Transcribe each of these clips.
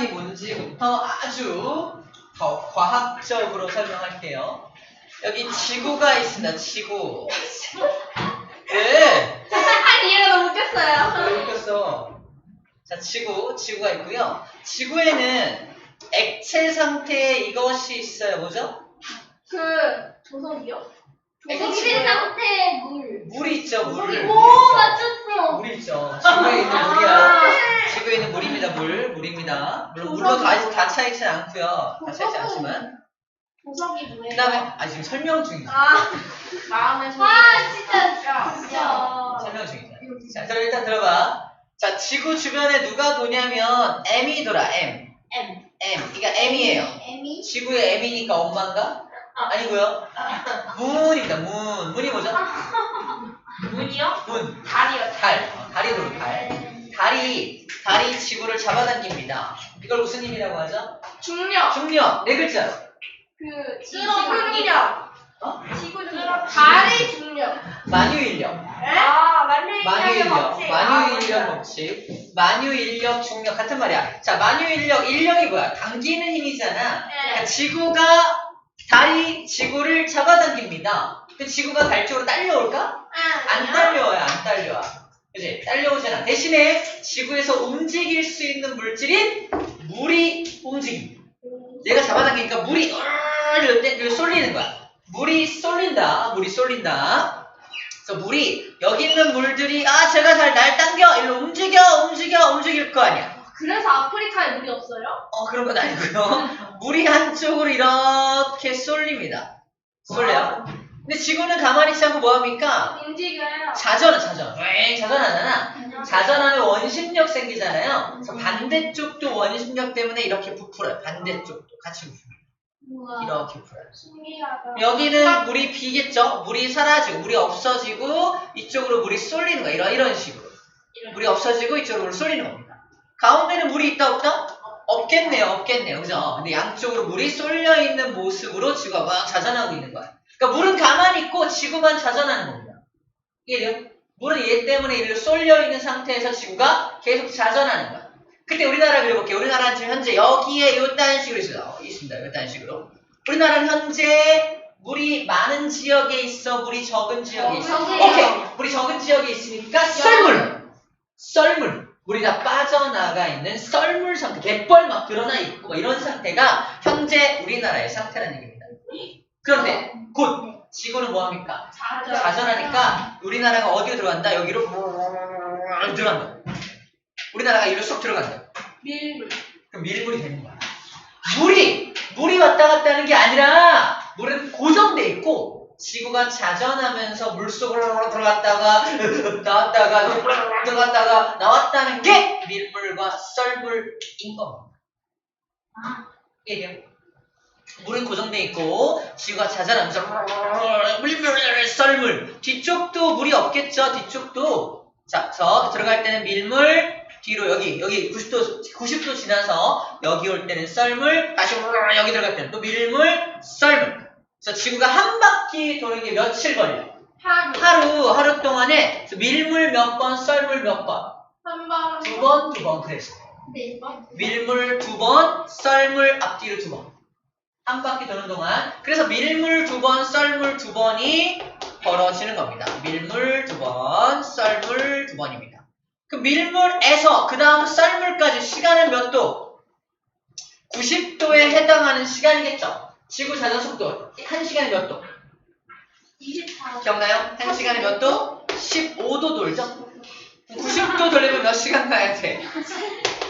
기관이 뭔지부터 아주 더 과학적으로 설명할게요. 여기 지구가 있습니다. 지구. 네. 얘가 너무 웃겼어요. 왜 웃겼어? 자, 지구, 지구가 있고요. 지구에는 액체 상태의 이것이 있어요. 뭐죠? 그 조석이요? 액체 상태 물. 물이 있죠. 물. 물이 오. 맞췄어. 물이 있죠. 지구에 있는 물이야. 지구에 있는 물입니다. 물. 물입니다. 물론 물로 다, 다 차있진 않고요. 다 차있지 않지만. 조석이 뭐예요? 그 다음에, 아, 지금 설명 중이죠. 아 마음의 소리. 아 진짜 진짜. 설명 중이죠. 자, 그럼 일단 들어봐. 자, 지구 주변에 누가 도냐면 M이 돌아, M. M. M. 그러니까 M이에요. M이 지구의 M이니까 엄마인가? 아니고요. 문입니다. 문. 문이 뭐죠? 문이요? 문. 달이요. 달. 어, 달이 돌아, 달. 달이, 달이 지구를 잡아당깁니다. 이걸 무슨 힘이라고 하죠? 중력. 중력. 네 글자로. 그 중력. 어? 지구 중력. 달의 중력. 만유인력. 아 만유인력 만유인력. 만유인력 법칙. 만유인력, 중력 같은 말이야. 자, 만유인력, 인력이 뭐야? 당기는 힘이잖아. 그러니까 네. 지구가 달이 지구를 잡아당깁니다. 그 지구가 달 쪽으로 딸려올까? 안 딸려와요, 안 딸려와. 그지? 딸려오잖아. 대신에 지구에서 움직일 수 있는 물질인 물이 움직입니다. 얘가 잡아당기니까 물이 이렇게 쏠리는 거야. 물이 쏠린다. 물이 쏠린다. 그래서 물이 여기 있는 물들이 아 제가 잘 날 당겨 일로 움직여 움직여 움직일 거 아니야. 그래서 아프리카에 물이 없어요? 어 그런 건 아니고요. 물이 한쪽으로 이렇게 쏠립니다. 쏠려요. 근데 지구는 가만히 있지 않고 뭐 합니까? 움직여요. 자전, 자전. 왜 자전하잖아. 자전하면 원심력 생기잖아요. 그래서 반대쪽도 원심력 때문에 이렇게 부풀어요. 반대쪽도 같이 부풀어요. 우와. 이렇게 부풀어요. 신기하다. 여기는 물이 비겠죠? 물이 사라지고, 물이 없어지고, 이쪽으로 물이 쏠리는 거야. 이런, 이런 식으로. 물이 없어지고, 이쪽으로 물이 쏠리는 겁니다. 가운데는 물이 있다, 없다? 없겠네요, 없겠네요. 그죠? 근데 양쪽으로 물이 쏠려 있는 모습으로 지구가 막 자전하고 있는 거야. 그러니까 물은 가만히 있고, 지구만 자전하는 겁니다. 이해돼요? 물은 얘 때문에 이렇게 쏠려 있는 상태에서 지구가 계속 자전하는 거야. 그때 우리나라 그려볼게요. 우리나라는 지금 현재 여기에 요딴 식으로 있어요. 어, 있습니다. 요딴 식으로. 우리나라는 현재 물이 많은 지역에 있어, 물이 적은 지역에 있어. 오케이. 물이 적은 지역에 있으니까 썰물. 썰물. 다 빠져나가 있는 썰물 상태. 갯벌 막 드러나 있고 뭐 이런 상태가 현재 우리나라의 상태라는 얘기입니다. 그런데 곧 지구는 뭐합니까? 자전. 자전하니까 우리나라가 어디로 들어간다? 여기로 들어간다. 우리나라가 이리로 쏙 들어간다. 밀물. 그럼 밀물이 되는 거야. 물이 물이 왔다 갔다 하는 게 아니라 물은 고정돼 있고 지구가 자전하면서 물속으로 들어갔다가 나왔다가 들어갔다가 나왔다는 게 밀물과 썰물인 겁니다. 이해돼요? 물은 고정돼 있고 지구가 자전하면서 물물 썰물 뒤쪽도 물이 없겠죠 뒤쪽도 자 그래서 들어갈 때는 밀물 뒤로 여기 여기 90도 90도 지나서 여기 올 때는 썰물 다시 여기 들어갈 때는 또 밀물 썰물 그래서 지구가 한 바퀴 도는 게 며칠 걸려 하루. 하루 하루 동안에 밀물 몇 번 썰물 몇 번 한 번. 두 번 두 번 그랬어 네 번. 밀물 두 번, 썰물 앞뒤로 두 번. 한 바퀴 도는 동안. 그래서 밀물 두 번, 썰물 두 번이 벌어지는 겁니다. 밀물 두 번, 썰물 두 번입니다. 그 밀물에서 그 다음 썰물까지 시간은 몇 도? 90도에 해당하는 시간이겠죠. 지구 자전 속도 한 시간에 몇 도? 24. 기억나요? 한 시간에 몇 도? 15도 돌죠? 90도 돌리면 몇 시간 가야 돼?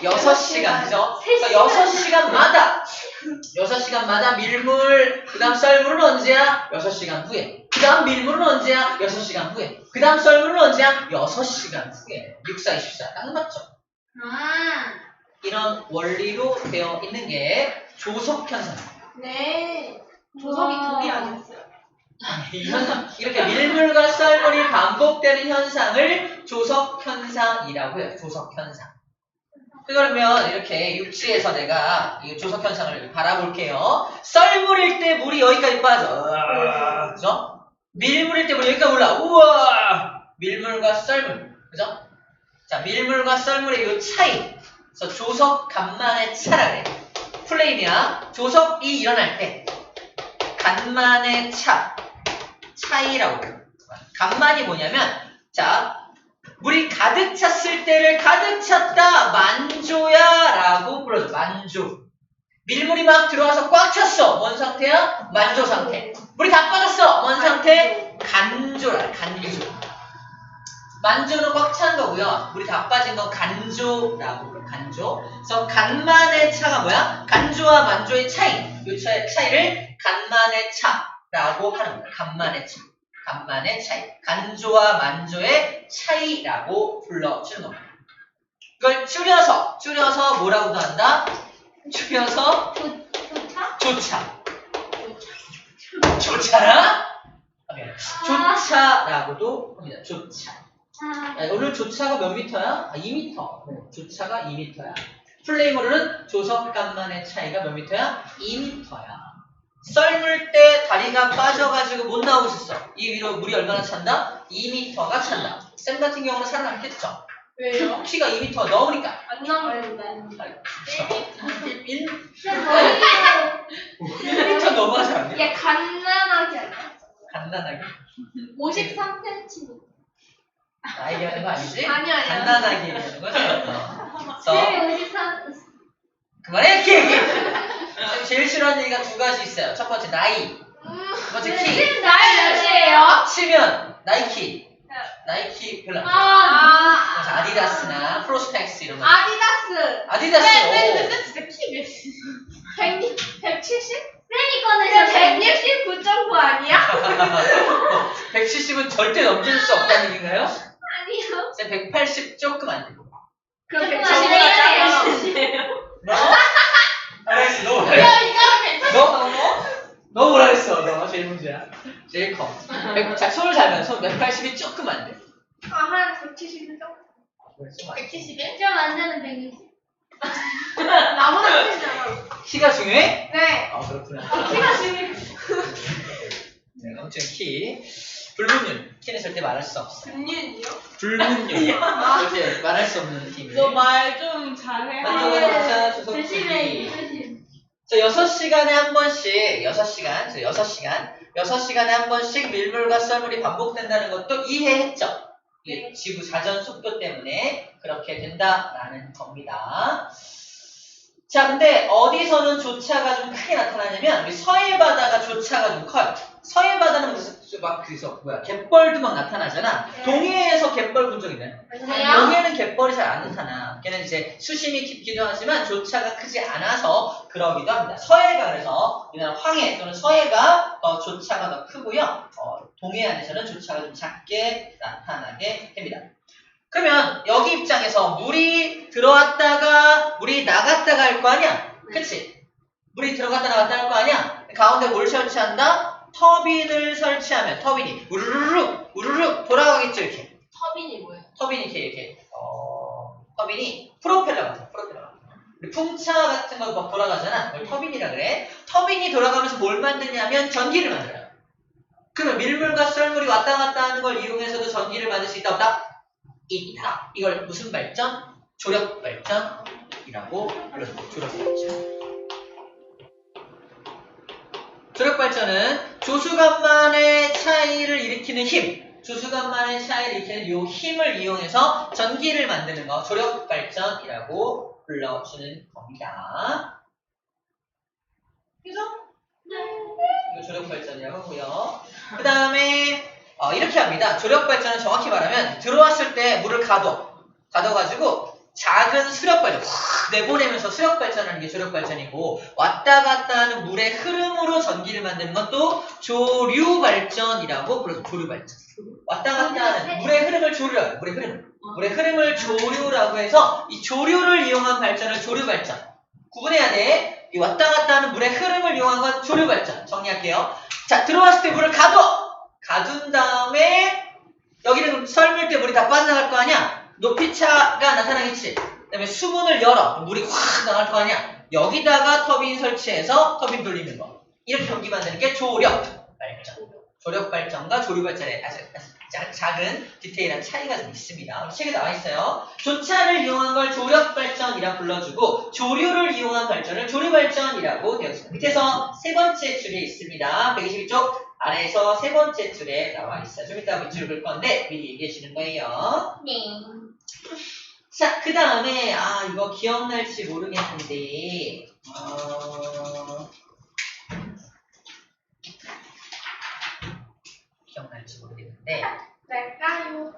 6시간, 그죠? 그러니까 6시간마다, 6시간마다 밀물, 그 다음 썰물은 언제야? 6시간 후에. 그 다음 밀물은 언제야? 6시간 후에. 그 다음 썰물은 언제야? 6시간 후에. 6, 4, 24. 딱 맞죠? 아. 이런 원리로 되어 있는 게 조석현상입니다. 네. 조석이 둘이 아니었어요. 이 현상, 이렇게 밀물과 썰물이 반복되는 현상을 조석 현상이라고 해요. 조석 현상. 그러면 이렇게 육지에서 내가 이 조석 현상을 바라볼게요. 썰물일 때 물이 여기까지 빠져. 그죠? 밀물일 때 물이 여기까지 올라. 우와! 밀물과 썰물. 그죠? 자, 밀물과 썰물의 이 차이. 그래서 조석 간만의 차라 그래. 플레임이야. 조석이 일어날 때 간만의 차 차이라고 그래요. 간만이 뭐냐면 자 물이 가득 찼을 때를 가득 찼다 만조야 라고 불러줘. 만조. 밀물이 막 들어와서 꽉 찼어. 뭔 상태야? 만조 상태. 물이 다 빠졌어. 뭔 상태? 간조라. 간조. 만조는 꽉 찬 거고요. 물이 다 빠진 건 간조라고 불러. 간조. 그래서 간만의 차가 뭐야? 간조와 만조의 차이. 이 차이, 차이를 간만의 차라고 하는 거야. 간만의 차. 간만의 차이. 간조와 만조의 차이라고 불러주는 겁니다. 이걸 줄여서, 줄여서 뭐라고도 한다? 줄여서 좋다? 조차. 조차라? 조차라고도 합니다. 조차. 아, 아, 오늘 조차가 몇 미터야? 아, 2미터. 조차가 2미터야. 플레이모르는 조석간만의 차이가 몇 미터야? 2미터야. 썰물 때 다리가 빠져가지고 못 나오고 있었어. 이 위로 물이 얼마나 찬다? 2미터가 찬다. 쌤 같은 경우는 살아남겠죠. 왜요? 키가 2미터 넘으니까. 안 나오는데. 1, 쌤 머리 1미터 넘어가지 않네. 얘 갓난하게. 간단하게. 53cm. 나 얘기하는 거 아니지? 아니야, 아니야. 간단하게 얘기하는 거죠. 어. 쌤이 53. 그만해 키! 쌤 제일 싫어하는 얘기가 두 가지 있어요. 첫 번째 나이, 두 번째 키. 쌤 나이 몇이에요? 합치면 나이키, 나이키 별로 안 좋아. 아, 그래서 아디다스나 프로스펙스 이런 거. 아디다스. 아디다스. 오. 진짜 키 몇이야? 100, 170? 쌤이 거는 169.9 아니야? 170은 절대 넘길 수 없다는 얘기인가요? 아니요. 쌤 180 조금 안 되고. 그럼 조금 170이에요. 너? 알았어, 너 뭐라 야, 했어? 너? 너 뭐라 했어? 너 제일 문제야. 제일 커. 100, 자, 손을 잡으면 손 180이 조금 안 돼. 아, 한 170이 좀. 그래서 170이? 좀안 되는 120. 나보다 크잖아. 키가 중요해? 네. 아 그렇구나. 키가 중요해. 네, 아무튼 키. 불문율. 절대 말할 수 없어. 금륜이요? 불문율. 절대 말할 수 없는 팀. 너말 좀 잘해. 한동안 조석 조심해. TV. 조심. 저 6시간에 한 번씩, 6시간, 저 6시간, 6시간에 한 번씩 밀물과 썰물이 반복된다는 것도 이해했죠? 이 지구 자전 속도 때문에 그렇게 된다라는 겁니다. 자, 근데 어디서는 조차가 좀 크게 나타나냐면 우리 서해 바다가 조차가 좀 커요. 서해 바다는 무슨 막 그래서 뭐야 갯벌도 막 나타나잖아. 네. 동해에서 갯벌 본 적 있나요? 동해는 갯벌이 잘 안 나타나. 걔는 이제 수심이 깊기도 하지만 조차가 크지 않아서 그러기도 합니다. 서해가 그래서 우리나라 황해 또는 서해가 어, 조차가 더 크고요. 어, 동해안에서는 조차가 좀 작게 나타나게 됩니다. 그러면 여기 입장에서 물이 들어왔다가 물이 나갔다가 할 거 아니야? 그치? 물이 들어갔다 나갔다 할 거 아니야? 가운데 뭘 설치한다? 터빈을 설치하면 터빈이 우르르륵 우르르륵 돌아가겠죠 이렇게. 터빈이 뭐예요? 터빈이 이렇게 이렇게. 어 터빈이 프로펠러 같아 프로펠러 풍차 같은 거 막 돌아가잖아. 그걸 터빈이라 그래. 터빈이 돌아가면서 뭘 만드냐면 전기를 만들어요. 그러면 밀물과 썰물이 왔다 갔다 하는 걸 이용해서도 전기를 만들 수 있다 없다? 있다. 이걸 무슨 발전? 조력 발전이라고 불러요. 조력 발전 조력 발전은 조수간만의 차이를 일으키는 힘 조수간만의 차이를 일으키는 이 힘을 이용해서 전기를 만드는 거 조력 발전이라고 불러주는 겁니다. 그죠? 이거 조력 발전이라고 하고요. 그 다음에 어, 이렇게 합니다. 조력 발전은 정확히 말하면 들어왔을 때 물을 가둬 가둬가지고 작은 수력 발전 확 내보내면서 수력 발전하는 게 조력 발전이고 왔다 갔다 하는 물의 흐름으로 전기를 만드는 것도 조류 발전이라고 불러요. 조류 발전. 왔다 갔다 하는 물의 흐름을 조류라고. 물의 흐름을. 물의 흐름을 조류라고 해서 이 조류를 이용한 발전을 조류 발전. 구분해야 돼. 이 왔다 갔다 하는 물의 흐름을 이용한 건 조류 발전. 정리할게요. 자, 들어왔을 때 물을 가둬! 가둔 다음에 여기는 썰물 때 물이 다 빠져나갈 거 아니야? 높이차가 나타나겠지. 그 다음에 수문을 열어. 물이 확 나갈 거 아니야? 여기다가 터빈 설치해서 터빈 돌리는 거. 이렇게 전기 만드는 게 조력 발전. 조력 발전과 조류 발전의 아, 아, 자- 작은 디테일한 차이가 좀 있습니다. 책에 나와 있어요. 조차를 이용한 걸 조력 발전이라 불러주고 조류를 이용한 발전을 조류 발전이라고 되어 있습니다. 밑에서 세 번째 줄에 있습니다. 122쪽 아래에서 세 번째 줄에 나와 있어요. 좀 이따 밑줄 볼 건데 미리 얘기해 주는 거예요. 네. 자, 그 다음에, 아, 이거 기억날지 모르겠는데, 어... 기억날지 모르겠는데, 될까요?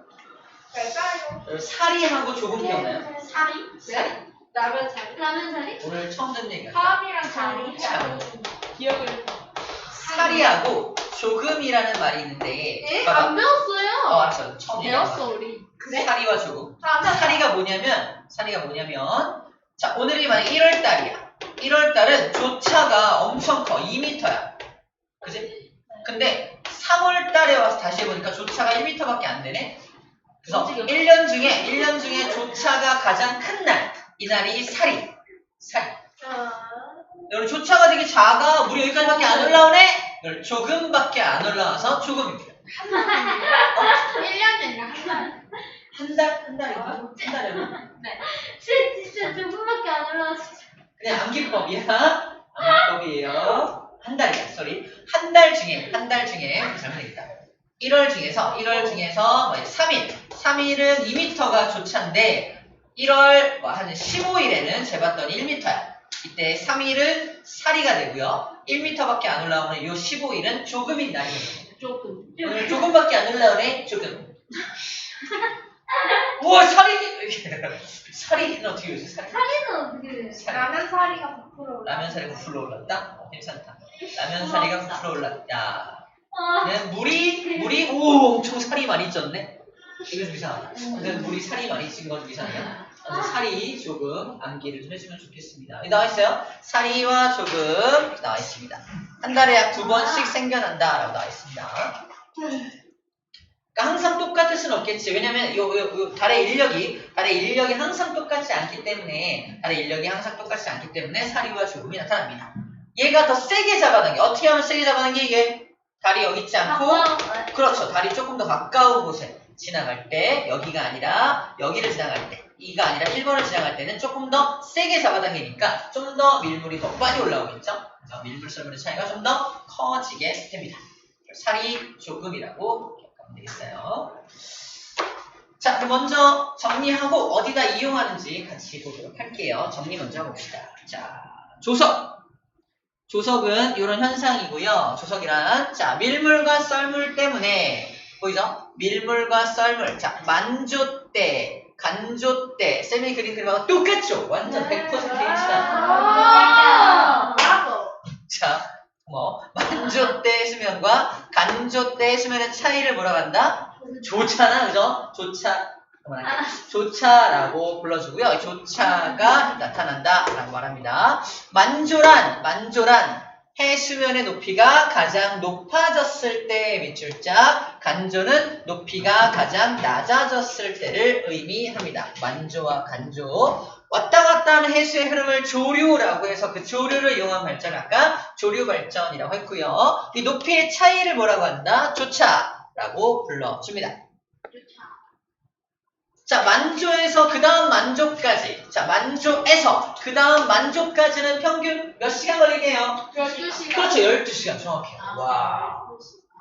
될까요? 어, 사리하고 조금 기억나요? 사리? 사리. 라면 사리? 라면 사리? 오늘 처음 듣는 얘기야. 사람이랑 사리. 참. 기억을. 사리하고 조금이라는 말이 있는데, 에? 안 배웠어요. 어, 알았어. 처음. 배웠어 우리. 사리와 조금. 아, 사리가 뭐냐면, 사리가 뭐냐면, 자, 오늘이 만약 1월 달이야. 1월 달은 조차가 엄청 커. 2m야. 그지? 근데 3월 달에 와서 다시 해보니까 조차가 1m밖에 안 되네? 그래서 움직여. 1년 중에, 1년 중에 조차가 가장 큰 날. 이 날이 사리. 사리. 여러분, 조차가 되게 작아. 물이 여기까지밖에 안 올라오네? 여러분, 조금밖에 안 올라와서 조금입니다. 1년이 아니라 한 달. 한 달, 한 달이고, 한 달이고. 진짜 조금밖에 안 올라왔어. 그냥 암기법이야. 암기법이에요. 한 달이야, 쏘리. 한 달 중에, 한 달 중에, 잘못 되겠다. 1월 중에서, 1월 중에서, 뭐 3일. 3일은 2m가 조차인데, 1월, 뭐, 한 15일에는 재봤더니 1m야. 이때 3일은 사리가 되고요. 1m밖에 안 올라오는 요 15일은 조금인 날이에요. 조금. 오늘 조금밖에 안 올라오네, 조금. 우와, 사리! 사리는 어떻게 요새 사리? 사리는 어떻게 사리. 라면 사리가 9% 라면 사리가 부풀어 올랐다? 어, 괜찮다. 라면 사리가 부풀어 올랐다. 야, 아, 그냥 물이, 물이, 오, 엄청 살이 많이 쪘네? 이거 좀 이상하다. 근데 물이 살이 많이 찐 건 좀 이상해요. 그래서 살이 조금 암기를 좀 해주면 좋겠습니다. 나와 있어요. 살이와 조금 나와 있습니다. 한 달에 약 두 번씩 생겨난다. 라고 나와 있습니다. 그러니까 항상 똑같을 수는 없겠지. 왜냐면 요, 요, 요 달의 인력이 달의 인력이 항상 똑같지 않기 때문에 달의 인력이 항상 똑같지 않기 때문에 사리와 조금이 나타납니다. 얘가 더 세게 잡아당겨. 어떻게 하면 세게 잡아당겨 이게 달이 여기 있지 않고 그렇죠. 달이 조금 더 가까운 곳에 지나갈 때 여기가 아니라 여기를 지나갈 때 이가 아니라 1번을 지나갈 때는 조금 더 세게 잡아당기니까 좀 더 밀물이 더 빨리 올라오겠죠. 밀물 썰물의 차이가 좀 더 커지게 됩니다. 살이 조금이라고 되겠어요. 자, 그럼 먼저 정리하고 어디다 이용하는지 같이 보도록 할게요. 정리 먼저 해봅시다. 자, 조석. 조석은 이런 현상이고요. 조석이란 자 밀물과 썰물 때문에 보이죠? 밀물과 썰물. 자 만조대, 간조대, 쌤이 그린 그림하고 똑같죠? 완전 100% 일치다. 아, 브라보. 자, 뭐 만조대 수면과 간조대 수면의 차이를 뭐라고 한다? 조차나 그죠? 조차 그만할게요. 조차라고 불러주고요. 조차가 나타난다라고 말합니다. 만조란 만조란 해수면의 높이가 가장 높아졌을 때의 밑줄자, 간조는 높이가 가장 낮아졌을 때를 의미합니다. 만조와 간조. 왔다 갔다 하는 해수의 흐름을 조류라고 해서 그 조류를 이용한 발전 아까 조류 발전이라고 했고요. 이 높이의 차이를 뭐라고 한다? 조차라고 불러줍니다. 자, 만조에서 그 다음 만조까지. 자, 만조에서 그 다음 만조까지는 평균 몇 시간 걸리게요? 12시간. 그렇죠, 12시간 정확해요. 와.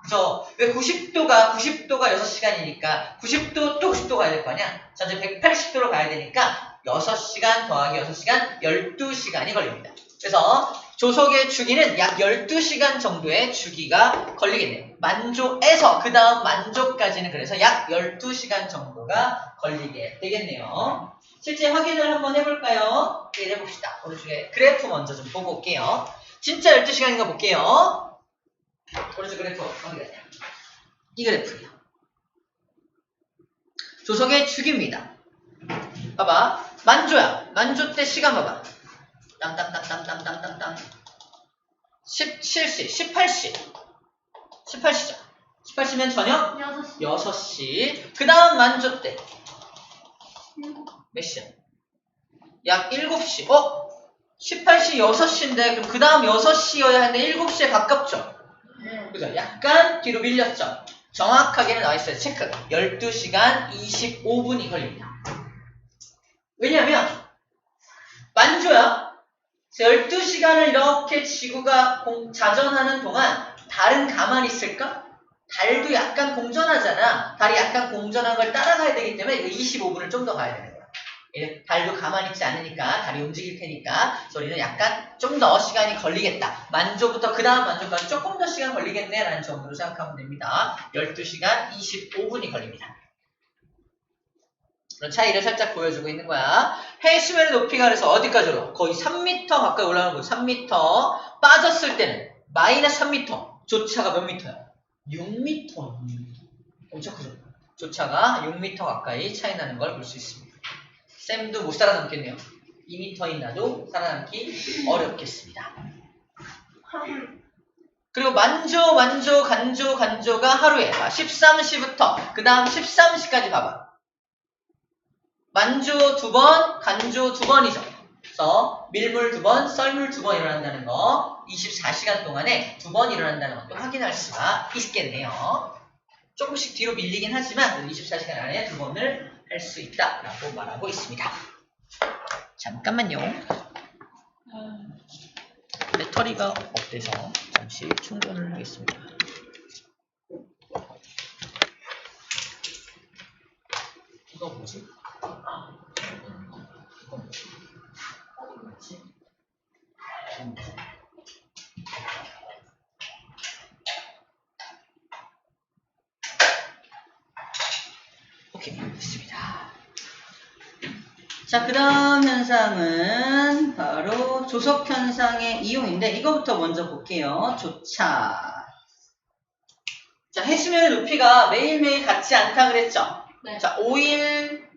그죠? 왜 90도가, 90도가 6시간이니까 90도 또 90도 가야 될 거 아니야? 자, 이제 180도로 가야 되니까 6시간 더하기 6시간, 12시간이 걸립니다. 그래서 조석의 주기는 약 12시간 정도의 주기가 걸리겠네요. 만조에서 그 다음 만조까지는 그래서 약 12시간 정도가 걸리게 되겠네요. 실제 확인을 한번 해볼까요? 네, 해봅시다. 오른쪽에 그래프 먼저 좀 보고 올게요. 진짜 12시간인가 볼게요. 오른쪽 그래프 어디 갔냐? 이 그래프예요. 조석의 주기입니다. 봐봐. 만조야. 만조 때 시간 봐봐. 땅땅땅땅땅땅땅땅. 17시, 18시. 18시죠. 18시면 저녁 6시. 6시. 그 다음 만조 때. 몇 시야? 약 7시. 어? 18시 6시인데, 그럼 그 다음 6시여야 하는데 7시에 가깝죠? 네. 그죠? 약간 뒤로 밀렸죠? 정확하게는 나와 있어요. 체크. 12시간 25분이 걸립니다. 왜냐면 만조야. 12시간을 이렇게 지구가 공- 자전하는 동안 달은 가만히 있을까? 달도 약간 공전하잖아. 달이 약간 공전한 걸 따라가야 되기 때문에 이거 25분을 좀 더 가야 되는 거야. 예, 달도 가만히 있지 않으니까 달이 움직일 테니까 소리는 약간 좀 더 시간이 걸리겠다. 만조부터 그 다음 만조까지 조금 더 시간 걸리겠네 라는 정도로 생각하면 됩니다. 12시간 25분이 걸립니다. 그런 차이를 살짝 보여주고 있는 거야. 해수면의 높이가 그래서 어디까지 올라? 거의 3m 가까이 올라가는 거죠. 3m. 빠졌을 때는 마이너스 3m. 조차가 몇 미터야? 6m. 엄청 크죠? 조차가 6m 가까이 차이 나는 걸 볼 수 있습니다. 쌤도 못 살아남겠네요. 2m인 나도 살아남기 어렵겠습니다. 그리고 만조, 만조, 간조, 간조가 하루에 13시부터 그 다음 13시까지 봐봐. 만조 두 번, 간조 두 번이죠. 그래서 밀물 두 번, 썰물 두 번 일어난다는 거 24시간 동안에 두 번 일어난다는 것도 확인할 수가 있겠네요. 조금씩 뒤로 밀리긴 하지만 24시간 안에 두 번을 할 수 있다라고 말하고 있습니다. 잠깐만요. 배터리가 없대서 잠시 충전을 하겠습니다. 이거 뭐지? 오케이, 됐습니다. 자, 그 다음 현상은 바로 조석 현상의 이용인데, 이거부터 먼저 볼게요. 조차. 자, 해수면의 높이가 매일매일 같지 않다 그랬죠? 네. 자, 5일,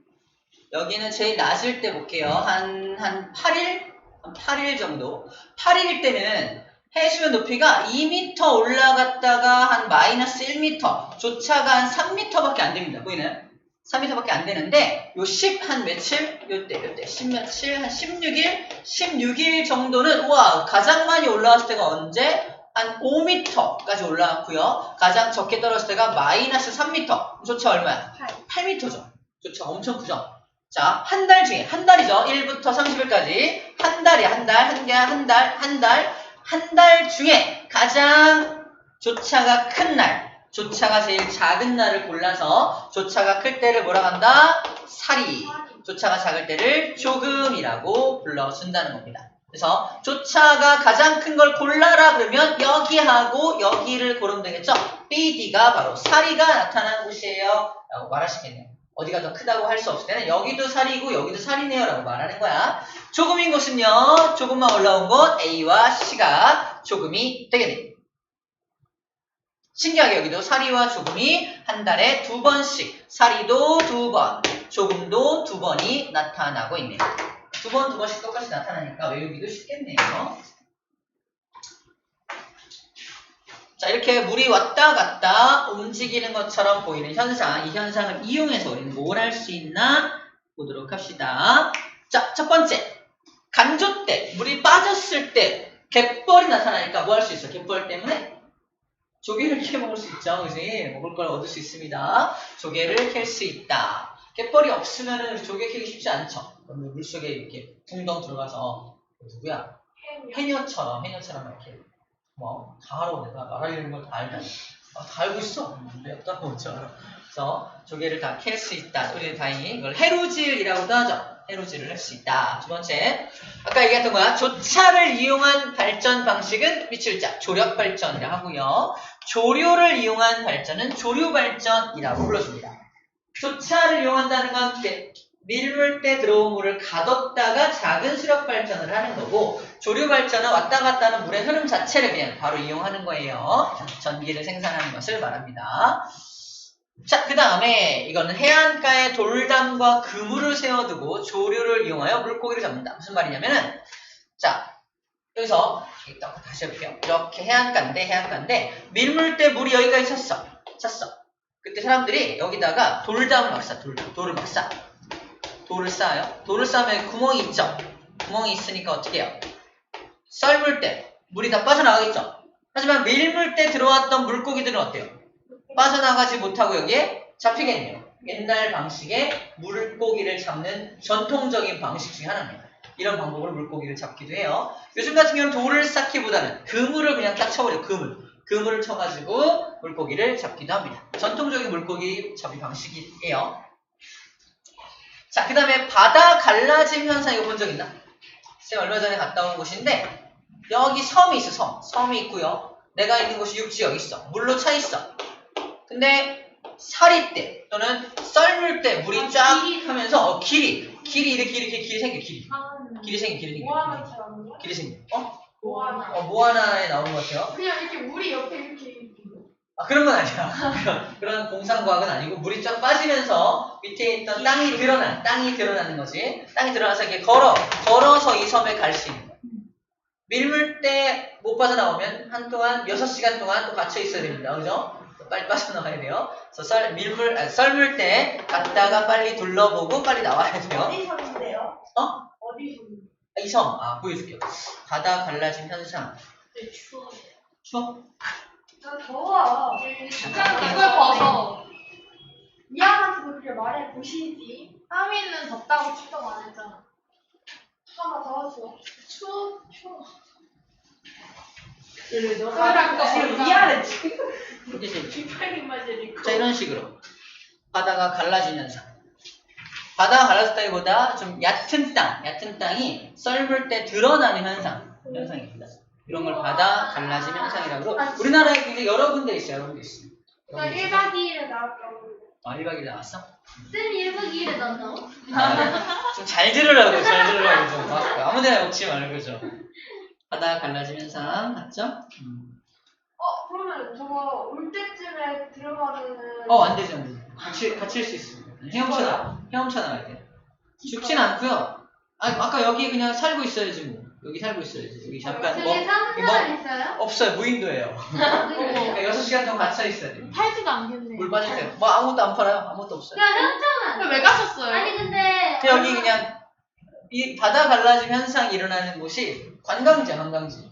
여기는 제일 낮을 때 볼게요. 한, 한 8일? 한 8일 정도. 8일일 때는 해수면 높이가 2m 올라갔다가 한 마이너스 1m, 조차가 한 3m밖에 안 됩니다. 보이나요? 3m밖에 안 되는데, 요 10, 한 며칠? 요때, 요때, 10 며칠? 한 16일? 16일 정도는, 우와, 가장 많이 올라왔을 때가 언제? 한 5m까지 올라왔고요. 가장 적게 떨어졌을 때가 마이너스 3m. 조차 얼마야? 8. 8m죠. 좋죠. 엄청 크죠. 자, 한 달 중에, 한 달이죠. 1부터 30일까지. 한 달이 한 달, 한 개, 한 달, 한 달, 한 달 중에 가장 조차가 큰 날, 조차가 제일 작은 날을 골라서 조차가 클 때를 뭐라 한다? 사리. 조차가 작을 때를 조금이라고 불러준다는 겁니다. 그래서 조차가 가장 큰 걸 골라라 그러면 여기하고 여기를 고르면 되겠죠? BD가 바로 사리가 나타나는 곳이에요. 라고 말하시겠네요. 어디가 더 크다고 할 수 없을 때는 여기도 살이고 여기도 살이네요 라고 말하는 거야. 조금인 곳은요. 조금만 올라온 곳 A와 C가 조금이 되겠네요. 신기하게 여기도 사리와 조금이 한 달에 두 번씩 사리도 두 번, 조금도 두 번이 나타나고 있네요. 두 번, 두 번씩 똑같이 나타나니까 외우기도 쉽겠네요. 자, 이렇게 물이 왔다 갔다 움직이는 것처럼 보이는 현상, 이 현상을 이용해서 우리는 뭘 할 수 있나 보도록 합시다. 자, 첫 번째. 간조 때, 물이 빠졌을 때, 갯벌이 나타나니까 뭐 할 수 있어? 갯벌 때문에? 조개를 캐 먹을 수 있죠, 그지? 먹을 걸 얻을 수 있습니다. 조개를 캘 수 있다. 갯벌이 없으면은 조개 캐기 쉽지 않죠? 그러면 물속에 이렇게 붕덩 들어가서, 누구야? 해녀처럼, 해녀처럼 이렇게 뭐, 다 알아. 내가 말하려는 걸 다 알다니. 아, 다 알고 있어. 내가 뭐죠. 그래서 조개를 다 캘 수 있다. 우리 다행히 이걸 해루질이라고도 하죠. 해루질을 할 수 있다. 두 번째, 아까 얘기했던 거야. 조차를 이용한 발전 방식은 미칠자 조력 발전이라 하고요. 조류를 이용한 발전은 조류 발전이라고 불러줍니다. 조차를 이용한다는 건 이렇게 밀물 때 들어온 물을 가뒀다가 작은 수력 발전을 하는 거고 조류 발전은 왔다 갔다 하는 물의 흐름 자체를 그냥 바로 이용하는 거예요. 전기를 생산하는 것을 말합니다. 자, 그 다음에 이거는 해안가에 돌담과 그물을 세워두고 조류를 이용하여 물고기를 잡는다. 무슨 말이냐면은 자, 여기서 다시 해볼게요. 이렇게 해안가인데 해안가인데 밀물 때 물이 여기까지 찼어. 찼어. 그때 사람들이 여기다가 돌담을 막 쌓아. 돌, 돌을 막 쌓아. 돌을 쌓아요. 돌을 쌓으면 구멍이 있죠. 구멍이 있으니까 어떻게 해요? 썰물 때 물이 다 빠져나가겠죠. 하지만 밀물 때 들어왔던 물고기들은 어때요? 빠져나가지 못하고 여기에 잡히겠네요. 옛날 방식의 물고기를 잡는 전통적인 방식 중에 하나입니다. 이런 방법으로 물고기를 잡기도 해요. 요즘 같은 경우는 돌을 쌓기보다는 그물을 그냥 딱 쳐버려요. 그물. 그물을 쳐가지고 물고기를 잡기도 합니다. 전통적인 물고기 잡이 방식이에요. 자, 그 다음에 바다 갈라짐 현상 이거 본 적 있나? 쌤 얼마 전에 갔다 온 곳인데 여기 섬이 있어, 섬. 섬이 있고요. 내가 있는 곳이 육지역 있어. 물로 차 있어. 근데 살이 때 또는 썰물 때 물이 아, 쫙 길이. 하면서 어, 길이 길이 이렇게 이렇게 길이 생겨 길이 아, 길이 생겨 길이 생겨 모아나처럼 길이 생겨 어? 모아나. 어 모아나에 나오는 것 같아요 그냥 이렇게 물이 옆에 이렇게 아 그런 건 아니야 그런, 그런 공상과학은 아니고 물이 쫙 빠지면서 밑에 있던 땅이 드러나 땅이 드러나는 거지 땅이 드러나서 이렇게 걸어 걸어서 이 섬에 갈 수 있는 거야 밀물 때 못 빠져나오면 한동안 6시간 동안 또 갇혀 있어야 됩니다 그죠? 빨리 빠져나와야 돼요 그래서 썰, 밀물, 아, 썰물 때 갔다가 빨리 둘러보고 빨리 나와야 돼요 어디 섬인데요? 어? 어디 섬? 아, 이 섬, 아, 보여줄게요. 바다 갈라짐 현상. 네, 추워. 추워? 나 더워. 그냥 이걸 벗어. 미안하다고 그렇게 말해 보시지. 하미는 덥다고 추격 안 했잖아. 잠깐만 더워서. 추워. 추워. 그래, 너랑 지금 미안했지. 이제 뒷팔린 맞으니까. 자, 이런 식으로. 바다가 현상. 바다가 갈라졌다기보다 좀 얕은 땅, 얕은 땅이 썰물 때 드러나는 현상, 현상입니다. 이런 걸 바다 갈라짐 현상이라고. 우리나라에 굉장히 여러 군데 있어요, 여러 군데 있어요. 나 1박 2일에 나왔다고. 아, 1박 2일 나왔어? 쌤이 1박 2일에 나왔다고? 좀잘 들으라고, 잘 들으라고 좀. 아, 아무 데나 먹지 말고, 죠 바다 갈라짐 현상, 맞죠? 음. 어, 그러면 저거 올 때쯤에 들어가면은. 어, 안 되죠, 안 되죠. 갇힐, 갇힐 수 있습니다. 헤엄쳐 나, 헤엄쳐 나가야 돼요. 죽진 않고요. 아, 아까 여기 그냥 살고 있어야지, 뭐. 여기 살고 있어야지. 여기 잠깐, 뭐, 사무실 있어요? 없어요. 무인도예요. 그러니까 6시간 동안 갇혀 있어야 돼요. 팔지도 않겠네. 물 빠지세요. 뭐 아무것도 안 팔아요. 아무것도 없어요. 그냥 헤엄쳐면. 왜 가셨어요? 아니, 근데. 근데 여기 그냥, 이 바다 갈라짐 현상이 일어나는 곳이 관광지야, 관광지.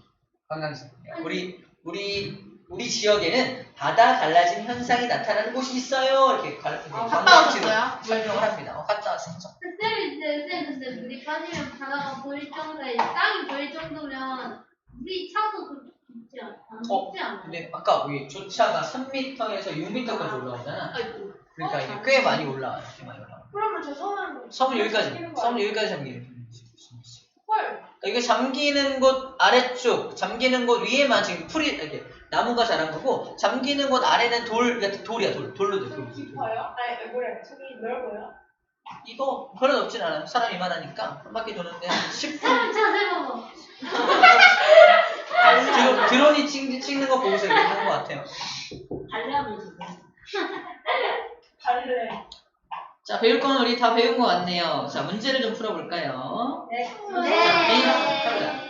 관광지. 우리, 우리, 우리 지역에는 바다 갈라짐 현상이 나타나는 곳이 있어요. 이렇게 아, 갔다 관광지로 오셨어요? 설명을 합니다. 어, 갔다 왔어요. 쌤이 이제 쌤 근데 물이 빠지면 바다가 보일 정도에 땅이 보일 정도면 우리 차도 그렇게 깊지 않, 안 어, 깊지? 근데 아까 우리 조차가 3m에서 6m까지 올라오잖아. 아이고. 그러니까 이게 꽤 많이 올라와요. 꽤 많이 올라와. 그러면 저 섬은 섬은 여기까지. 섬은 여기까지 잠기는. 헐. 그러니까 이게 잠기는 곳 아래쪽, 잠기는 곳 위에만 지금 풀이 이렇게 나무가 자란 거고, 잠기는 곳 아래는 돌, 그러니까 돌이야 돌, 돌로 돼 돌. 깊어요? 아니 뭐래 저기 넓어요? 이거 높진 않아요. 사람 이만하니까 한 바퀴 도는데 한 10분. 사람 찾아봐봐. 지금 드론이 찍, 찍는 거 보고서 이렇게 하는 것 같아요. 발레하면. 발레. 자, 배울 건 우리 다 배운 것 같네요. 자, 문제를 좀 풀어볼까요? 네. 자, 개인 하루야.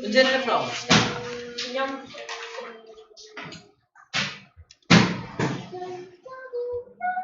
문제를 풀어봅시다. 그냥